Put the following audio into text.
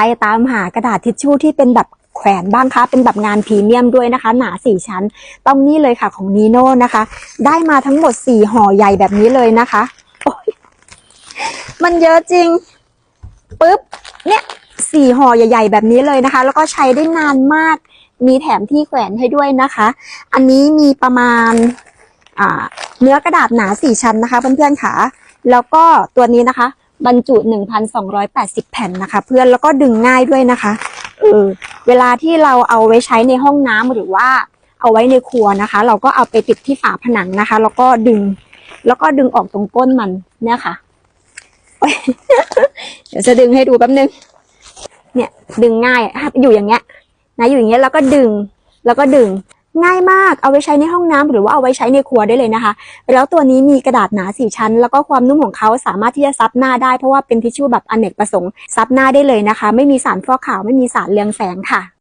รตามหากระดาษทิชชู่ที่เป็นแบบแขวนบ้างคะ เป็นแบบงานพรีเมียมด้วยนะคะ หนาสี่ชั้น ต้องนี่เลยค่ะของนีโน่นะคะ ได้มาทั้งหมดสี่ห่อใหญ่แบบนี้เลยนะคะโอ๊ยมันเยอะจริงปุ๊บเนี่ยสี่ห่อใหญ่ ๆ แบบนี้เลยนะคะ แล้วก็ใช้ได้นานมาก มีแถมที่แขวนให้ด้วยนะคะ อันนี้มีประมาณอ่าเนื้อกระดาษหนาสี่ชั้นนะคะเพื่อนๆค่ะ แล้วก็ตัวนี้นะคะ บรรจุ 1,280 แผ่นนะคะ เพื่อนแล้วก็ดึงง่ายด้วยนะคะเออเวลาที่เราเอาไว้ใช้ในห้องน้ำหรือว่าเอาไว้ในครัวนะคะ เราก็เอาไปติดที่ฝาผนังนะคะ แล้วก็ดึง แล้วก็ดึงออกตรงก้นมันเนี่ยค่ะเดี๋ยวจะดึงให้ดูแป๊บนึง เนี่ย ดึงง่ายอยู่อย่างเงี้ยนะอยู่อย่างเงี้ยแล้วก็ดึงแล้วก็ดึง ง่ายมากเอาไว้ใช้ในห้องน้ำหรือว่าเอาไว้ใช้ในครัวได้เลยนะคะ แล้วตัวนี้มีกระดาษหนาสี่ชั้น แล้วก็ความนุ่มของเขาสามารถที่จะซับหน้าได้เพราะว่าเป็นทิชชู่แบบอเนกประสงค์ซับหน้าได้เลยนะคะ ไม่มีสารฟอกขาวไม่มีสารเรืองแสงค่ะ